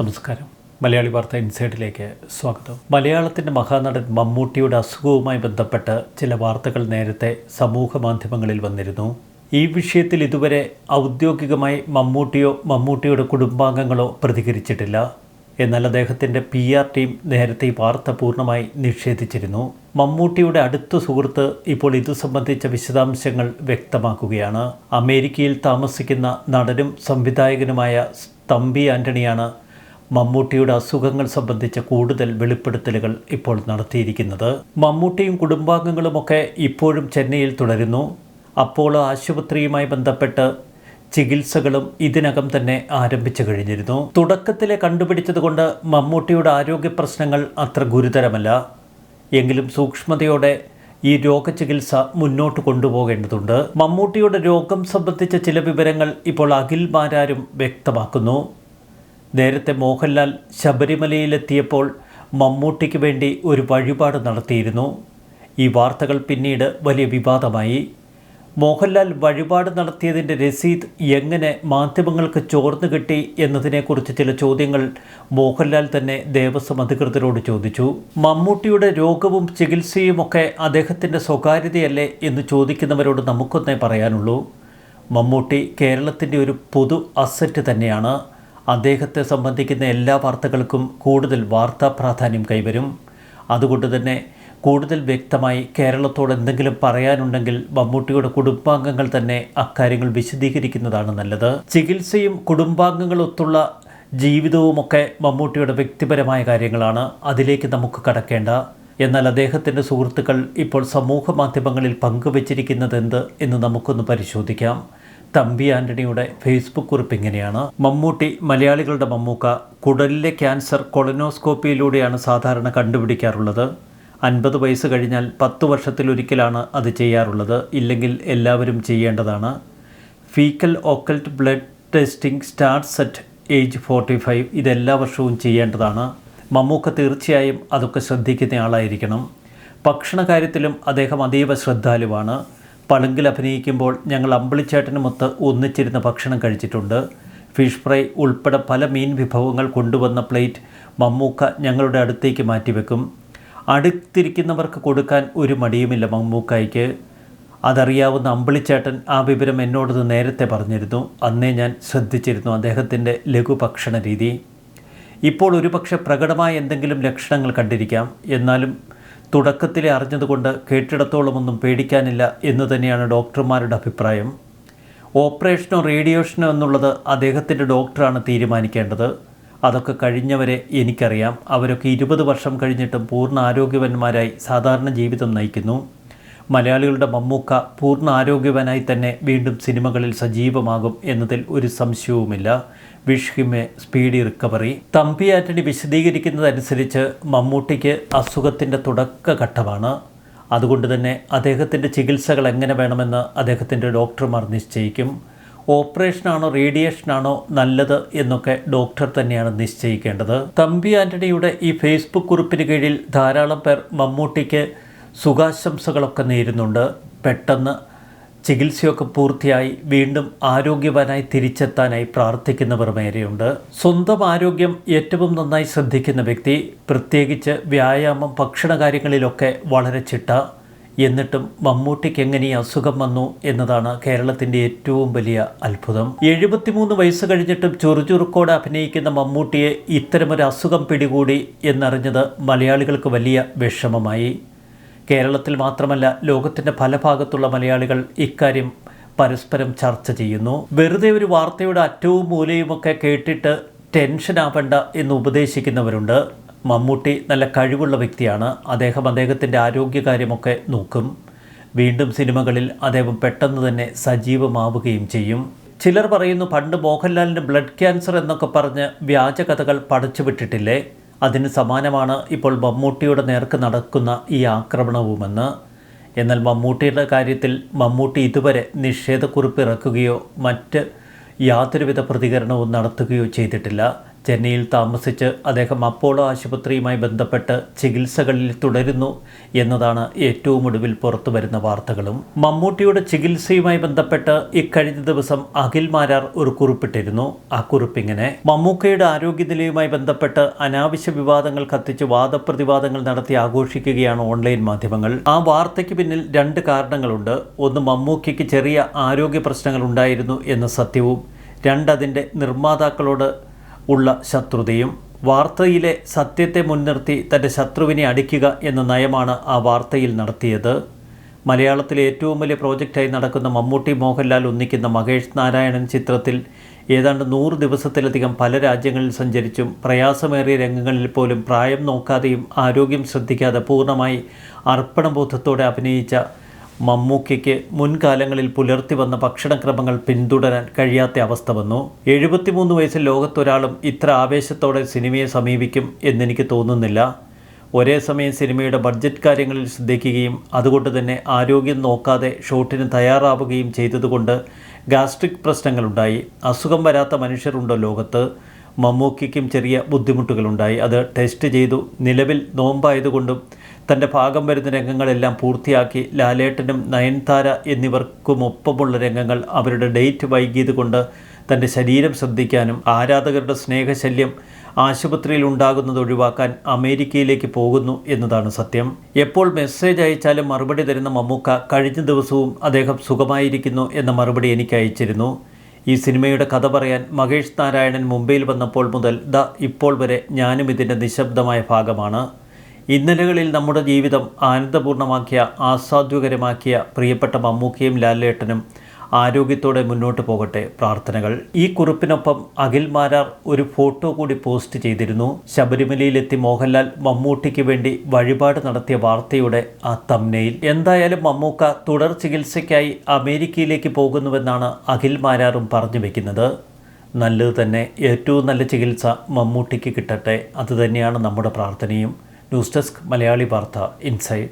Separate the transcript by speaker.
Speaker 1: നമസ്കാരം. മലയാളി വാർത്ത ഇൻസൈഡിലേക്ക് സ്വാഗതം. മലയാളത്തിന്റെ മഹാനടൻ മമ്മൂട്ടിയുടെ അസുഖവുമായി ബന്ധപ്പെട്ട് ചില വാർത്തകൾ നേരത്തെ സമൂഹ മാധ്യമങ്ങളിൽ വന്നിരുന്നു. ഈ വിഷയത്തിൽ ഇതുവരെ ഔദ്യോഗികമായി മമ്മൂട്ടിയോ മമ്മൂട്ടിയുടെ കുടുംബാംഗങ്ങളോ പ്രതികരിച്ചിട്ടില്ല. എന്നാൽ അദ്ദേഹത്തിന്റെ പി ആർ ടീം നേരത്തെ ഈ വാർത്ത പൂർണമായി നിഷേധിച്ചിരുന്നു. മമ്മൂട്ടിയുടെ അടുത്ത സുഹൃത്ത് ഇപ്പോൾ ഇതു സംബന്ധിച്ച വിശദാംശങ്ങൾ വ്യക്തമാക്കുകയാണ്. അമേരിക്കയിൽ താമസിക്കുന്ന നടനും സംവിധായകനുമായ തമ്പി ആന്റണിയാണ് മമ്മൂട്ടിയുടെ അസുഖങ്ങൾ സംബന്ധിച്ച കൂടുതൽ വെളിപ്പെടുത്തലുകൾ ഇപ്പോൾ നടത്തിയിരിക്കുന്നത്. മമ്മൂട്ടിയും കുടുംബാംഗങ്ങളുമൊക്കെ ഇപ്പോഴും ചെന്നൈയിൽ തുടരുന്നു. അപ്പോളോ ആശുപത്രിയുമായി ബന്ധപ്പെട്ട് ചികിത്സകളും ഇതിനകം തന്നെ ആരംഭിച്ചു കഴിഞ്ഞിരുന്നു. തുടക്കത്തിലെ കണ്ടുപിടിച്ചതുകൊണ്ട് മമ്മൂട്ടിയുടെ ആരോഗ്യ പ്രശ്നങ്ങൾ അത്ര ഗുരുതരമല്ല. എങ്കിലും സൂക്ഷ്മതയോടെ ഈ രോഗചികിത്സ മുന്നോട്ട് കൊണ്ടുപോകേണ്ടതുണ്ട്. മമ്മൂട്ടിയുടെ രോഗം സംബന്ധിച്ച ചില വിവരങ്ങൾ ഇപ്പോൾ അഖിൽ മാരാരും വ്യക്തമാക്കുന്നു. നേരത്തെ മോഹൻലാൽ ശബരിമലയിലെത്തിയപ്പോൾ മമ്മൂട്ടിക്ക് വേണ്ടി ഒരു വഴിപാട് നടത്തിയിരുന്നു. ഈ വാർത്തകൾ പിന്നീട് വലിയ വിവാദമായി. മോഹൻലാൽ വഴിപാട് നടത്തിയതിന്റെ രസീത് എങ്ങനെ മാധ്യമങ്ങൾക്ക് ചോർന്നു കിട്ടി എന്നതിനെക്കുറിച്ച് ചില ചോദ്യങ്ങൾ മോഹൻലാൽ തന്നെ ദേവസ്വം അധികൃതരോട് ചോദിച്ചു. മമ്മൂട്ടിയുടെ രോഗവും ചികിത്സയുമൊക്കെ അദ്ദേഹത്തിന്റെ സ്വകാര്യതയല്ലേ എന്ന് ചോദിക്കുന്നവരോട് നമുക്കൊന്നേ പറയാനുള്ളൂ. മമ്മൂട്ടി കേരളത്തിന്റെ ഒരു പൊതു അസറ്റ് തന്നെയാണ്. അദ്ദേഹത്തെ സംബന്ധിക്കുന്ന എല്ലാ വാർത്തകൾക്കും കൂടുതൽ വാർത്താ പ്രാധാന്യം കൈവരും. അതുകൊണ്ട് തന്നെ കൂടുതൽ വ്യക്തമായി കേരളത്തോട് എന്തെങ്കിലും പറയാനുണ്ടെങ്കിൽ മമ്മൂട്ടിയുടെ കുടുംബാംഗങ്ങൾ തന്നെ അക്കാര്യങ്ങൾ വിശദീകരിക്കുന്നതാണ് നല്ലത്. ചികിത്സയും കുടുംബാംഗങ്ങളൊത്തുള്ള ജീവിതവുമൊക്കെ മമ്മൂട്ടിയുടെ വ്യക്തിപരമായ കാര്യങ്ങളാണ്. അതിലേക്ക് നമുക്ക് കടക്കേണ്ട. എന്നാൽ അദ്ദേഹത്തിന്റെ സുഹൃത്തുക്കൾ ഇപ്പോൾ സമൂഹ മാധ്യമങ്ങളിൽ പങ്കുവച്ചിരിക്കുന്നത് എന്ത് എന്ന് നമുക്കൊന്ന് പരിശോധിക്കാം. തമ്പി ആന്റണിയുടെ ഫേസ്ബുക്ക് കുറിപ്പ് ഇങ്ങനെയാണ്. മമ്മൂട്ടി മലയാളികളുടെ മമ്മൂക്ക കുടലിലെ ക്യാൻസർ കൊളനോസ്കോപ്പിയിലൂടെയാണ് സാധാരണ കണ്ടുപിടിക്കാറുള്ളത്. അൻപത് വയസ്സ് കഴിഞ്ഞാൽ പത്ത് വർഷത്തിലൊരിക്കലാണ് അത് ചെയ്യാറുള്ളത്. ഇല്ലെങ്കിൽ എല്ലാവരും ചെയ്യേണ്ടതാണ്. Faecal occult blood testing start set age forty five ഇതെല്ലാ വർഷവും ചെയ്യേണ്ടതാണ്. മമ്മൂക്ക തീർച്ചയായും അതൊക്കെ ശ്രദ്ധിക്കുന്ന ആളായിരിക്കണം. ഭക്ഷണ കാര്യത്തിലും അദ്ദേഹം അതീവ ശ്രദ്ധാലുവാണ്. പളുങ്കിൽ അഭിനയിക്കുമ്പോൾ ഞങ്ങൾ അമ്പിളിച്ചേട്ടനുമൊത്ത് ഒന്നിച്ചിരുന്ന് ഭക്ഷണം കഴിച്ചിട്ടുണ്ട്. ഫിഷ് ഫ്രൈ ഉൾപ്പെടെ പല മീൻ വിഭവങ്ങൾ കൊണ്ടുവന്ന പ്ലേറ്റ് മമ്മൂക്ക ഞങ്ങളുടെ അടുത്തേക്ക് മാറ്റിവെക്കും. അടുത്തിരിക്കുന്നവർക്ക് കൊടുക്കാൻ ഒരു മടിയുമില്ല മമ്മൂക്കായ്ക്ക്. അതറിയാവുന്ന അമ്പിളിച്ചേട്ടൻ ആ വിവരം എന്നോടത് നേരത്തെ പറഞ്ഞിരുന്നു. അന്നേ ഞാൻ ശ്രദ്ധിച്ചിരുന്നു അദ്ദേഹത്തിന്റെ ലഘുഭക്ഷണ രീതി ഇപ്പോൾ ഒരുപക്ഷെ പ്രകടമായ എന്തെങ്കിലും ലക്ഷണങ്ങൾ കണ്ടിരിക്കാം. എന്നാലും തുടക്കത്തിലെ അറിഞ്ഞതുകൊണ്ട് കേട്ടിടത്തോളമൊന്നും പേടിക്കാനില്ല എന്ന് തന്നെയാണ് ഡോക്ടർമാരുടെ അഭിപ്രായം. ഓപ്പറേഷനോ റേഡിയേഷനോ എന്നുള്ളത് അദ്ദേഹത്തിന്റെ ഡോക്ടറാണ് തീരുമാനിക്കേണ്ടത്. അതൊക്കെ കഴിഞ്ഞവരെ എനിക്കറിയാം. അവരൊക്കെ ഇരുപത് വർഷം കഴിഞ്ഞിട്ടും പൂർണ ആരോഗ്യവന്മാരായി സാധാരണ ജീവിതം നയിക്കുന്നു. മലയാളികളുടെ മമ്മൂക്ക പൂർണ ആരോഗ്യവാനായി തന്നെ വീണ്ടും സിനിമകളിൽ സജീവമാകും എന്നതിൽ ഒരു സംശയവുമില്ല. Wish him speedy recovery. Thampi Antony വിശദീകരിക്കുന്നതനുസരിച്ച് മമ്മൂട്ടിക്ക് അസുഖത്തിന്റെ തുടക്കഘട്ടമാണ്. അതുകൊണ്ട് തന്നെ അദ്ദേഹത്തിന്റെ ചികിത്സകൾ എങ്ങനെ വേണമെന്ന് അദ്ദേഹത്തിന്റെ ഡോക്ടർമാർ നിശ്ചയിക്കും. ഓപ്പറേഷനാണോ റേഡിയേഷനാണോ നല്ലത് എന്നൊക്കെ ഡോക്ടർ തന്നെയാണ് നിശ്ചയിക്കേണ്ടത്. തമ്പി ആന്റണിയുടെ ഈ ഫേസ്ബുക്ക് കുറിപ്പിന് കീഴിൽ ധാരാളം പേർ മമ്മൂട്ടിക്ക് സുഖാശംസകളൊക്കെ നേരുന്നുണ്ട്. പെട്ടെന്ന് ചികിത്സയൊക്കെ പൂർത്തിയായി വീണ്ടും ആരോഗ്യവാനായി തിരിച്ചെത്താനായി പ്രാർത്ഥിക്കുന്നവർ മേരെയുണ്ട് സ്വന്തം ആരോഗ്യം ഏറ്റവും നന്നായി ശ്രദ്ധിക്കുന്ന വ്യക്തി പ്രത്യേകിച്ച് വ്യായാമം ഭക്ഷണ കാര്യങ്ങളിലൊക്കെ വളരെ ചിട്ട. എന്നിട്ടും മമ്മൂട്ടിക്ക് എങ്ങനെ അസുഖം വന്നു എന്നതാണ് കേരളത്തിന്റെ ഏറ്റവും വലിയ അത്ഭുതം. എഴുപത്തിമൂന്ന് വയസ്സ് കഴിഞ്ഞിട്ടും ചുറുചുറുക്കോടെ അഭിനയിക്കുന്ന മമ്മൂട്ടിയെ ഇത്തരമൊരു അസുഖം പിടികൂടി എന്നറിഞ്ഞത് മലയാളികൾക്ക് വലിയ വിഷമമായി. കേരളത്തിൽ മാത്രമല്ല ലോകത്തിന്റെ പല ഭാഗത്തുള്ള മലയാളികൾ ഇക്കാര്യം പരസ്പരം ചർച്ച ചെയ്യുന്നു. വെറുതെ ഒരു വാർത്തയുടെ അറ്റവും മൂലയുമൊക്കെ കേട്ടിട്ട് ടെൻഷൻ ആവണ്ട എന്ന് ഉപദേശിക്കുന്നവരുണ്ട്. മമ്മൂട്ടി നല്ല കഴിവുള്ള വ്യക്തിയാണ്. അദ്ദേഹം അദ്ദേഹത്തിന്റെ ആരോഗ്യകാര്യമൊക്കെ നോക്കും. വീണ്ടും സിനിമകളിൽ അദ്ദേഹം പെട്ടെന്ന് തന്നെ സജീവമാവുകയും ചെയ്യും. ചിലർ പറയുന്നു പണ്ട് മോഹൻലാലിന് ബ്ലഡ് ക്യാൻസർ എന്നൊക്കെ പറഞ്ഞ് വ്യാജ കഥകൾ പടച്ചുവിട്ടിട്ടില്ലേ? അതിന് സമാനമാണ് ഇപ്പോൾ മമ്മൂട്ടിയുടെ നേർക്ക് നടക്കുന്ന ഈ ആക്രമണവുമെന്ന്. എന്നാൽ മമ്മൂട്ടിയുടെ കാര്യത്തിൽ മമ്മൂട്ടി ഇതുവരെ നിഷേധക്കുറിപ്പ് ഇറക്കുകയോ മറ്റ് യാതൊരുവിധ പ്രതികരണവും നടത്തുകയോ ചെയ്തിട്ടില്ല. ചെന്നൈയിൽ താമസിച്ച് അദ്ദേഹം അപ്പോളോ ആശുപത്രിയുമായി ബന്ധപ്പെട്ട് ചികിത്സകളിൽ തുടരുന്നു എന്നതാണ് ഏറ്റവും ഒടുവിൽ പുറത്തു വരുന്ന വാർത്തകളും. മമ്മൂട്ടിയുടെ ചികിത്സയുമായി ബന്ധപ്പെട്ട് ഇക്കഴിഞ്ഞ ദിവസം അഖിൽ മാരാർ ഒരു കുറിപ്പിട്ടിരുന്നു. ആ കുറിപ്പിങ്ങനെ മമ്മൂക്കയുടെ ആരോഗ്യനിലയുമായി ബന്ധപ്പെട്ട് അനാവശ്യ വിവാദങ്ങൾ കത്തിച്ച് വാദപ്രതിവാദങ്ങൾ നടത്തി ആഘോഷിക്കുകയാണ് ഓൺലൈൻ മാധ്യമങ്ങൾ. ആ വാർത്തയ്ക്ക് പിന്നിൽ രണ്ട് കാരണങ്ങളുണ്ട്. ഒന്ന് മമ്മൂക്കയ്ക്ക് ചെറിയ ആരോഗ്യ പ്രശ്നങ്ങൾ ഉണ്ടായിരുന്നു എന്ന സത്യവും. രണ്ടതിന്റെ നിർമ്മാതാക്കളോട് ഉള്ള ശത്രുതയും വാർത്തയിലെ സത്യത്തെ മുൻനിർത്തി തന്റെ ശത്രുവിനെ അടിക്കുക എന്ന നയമാണ് ആ വാർത്തയിൽ നടത്തിയത്. മലയാളത്തിലെ ഏറ്റവും വലിയ പ്രോജക്റ്റായി നടക്കുന്ന മമ്മൂട്ടി മോഹൻലാൽ ഒന്നിക്കുന്ന മഹേഷ് നാരായണൻ ചിത്രത്തിൽ ഏതാണ്ട് നൂറ് ദിവസത്തിലധികം പല രാജ്യങ്ങളിൽ സഞ്ചരിച്ചും പ്രയാസമേറിയ രംഗങ്ങളിൽ പോലും പ്രായം നോക്കാതെയും ആരോഗ്യം ശ്രദ്ധിക്കാതെ പൂർണമായി അർപ്പണബോധത്തോടെ അഭിനയിച്ച മമ്മൂക്കയ്ക്ക് മുൻകാലങ്ങളിൽ പുലർത്തി വന്ന ഭക്ഷണക്രമങ്ങൾ പിന്തുടരാൻ കഴിയാത്ത അവസ്ഥ വന്നു. എഴുപത്തിമൂന്ന് വയസ്സിൽ ലോകത്തൊരാളും ഇത്ര ആവേശത്തോടെ സിനിമയെ സമീപിക്കും എന്നെനിക്ക് തോന്നുന്നില്ല. ഒരേ സമയം സിനിമയുടെ ബഡ്ജറ്റ് കാര്യങ്ങളിൽ ശ്രദ്ധിക്കുകയും അതുകൊണ്ട് തന്നെ ആരോഗ്യം നോക്കാതെ ഷൂട്ടിന് തയ്യാറാവുകയും ചെയ്തതുകൊണ്ട് ഗാസ്ട്രിക് പ്രശ്നങ്ങളുണ്ടായി. അസുഖം വരാത്ത മനുഷ്യരുണ്ടോ ലോകത്ത്? മമ്മൂക്കിക്കും ചെറിയ ബുദ്ധിമുട്ടുകളുണ്ടായി. അത് ടെസ്റ്റ് ചെയ്തു. നിലവിൽ നോമ്പായതുകൊണ്ടും തന്റെ ഭാഗം വരുന്ന രംഗങ്ങളെല്ലാം പൂർത്തിയാക്കി ലാലേട്ടനും നയൻതാര എന്നിവർക്കുമൊപ്പമുള്ള രംഗങ്ങൾ അവരുടെ ഡേറ്റ് വൈകിയത് കൊണ്ട് തന്റെ ശരീരം ശ്രദ്ധിക്കാനും ആരാധകരുടെ സ്നേഹശല്യം ആശുപത്രിയിൽ ഉണ്ടാകുന്നത് ഒഴിവാക്കാൻ അമേരിക്കയിലേക്ക് പോകുന്നു എന്നതാണ് സത്യം. എപ്പോൾ മെസ്സേജ് അയച്ചാലും മറുപടി തരുന്ന മമ്മൂക്ക കഴിഞ്ഞ ദിവസവും അദ്ദേഹം സുഖമായിരിക്കുന്നു എന്ന മറുപടി എനിക്ക് അയച്ചിരുന്നു ഈ സിനിമയുടെ കഥ പറയാൻ മഹേഷ് നാരായണൻ മുംബൈയിൽ വന്നപ്പോൾ മുതൽ ദ ഇപ്പോൾ വരെ ഞാനും ഇതിന്റെ നിശബ്ദമായ ഭാഗമാണ്. ഇന്നലകളിൽ നമ്മുടെ ജീവിതം ആനന്ദപൂർണമാക്കിയ ആസ്വാദ്യകരമാക്കിയ പ്രിയപ്പെട്ട മമ്മൂക്കയും ലാലേട്ടനും ആരോഗ്യത്തോടെ മുന്നോട്ട് പോകട്ടെ പ്രാർത്ഥനകൾ. ഈ കുറിപ്പിനൊപ്പം അഖിൽ മാരാർ ഒരു ഫോട്ടോ കൂടി പോസ്റ്റ് ചെയ്തിരുന്നു. ശബരിമലയിലെത്തി മോഹൻലാൽ മമ്മൂട്ടിക്ക് വേണ്ടി വഴിപാട് നടത്തിയ വാർത്തയുടെ ആ തമ്നയിൽ എന്തായാലും മമ്മൂക്ക തുടർ ചികിത്സയ്ക്കായി അമേരിക്കയിലേക്ക് പോകുന്നുവെന്നാണ് അഖിൽ മാരാറും പറഞ്ഞു വെക്കുന്നത്. നല്ലത് തന്നെ ഏറ്റവും നല്ല ചികിത്സ മമ്മൂട്ടിക്ക് കിട്ടട്ടെ. അതുതന്നെയാണ് നമ്മുടെ പ്രാർത്ഥനയും. ന്യൂസ് ഡെസ്ക് മലയാളി വാർത്ത ഇൻസൈഡ്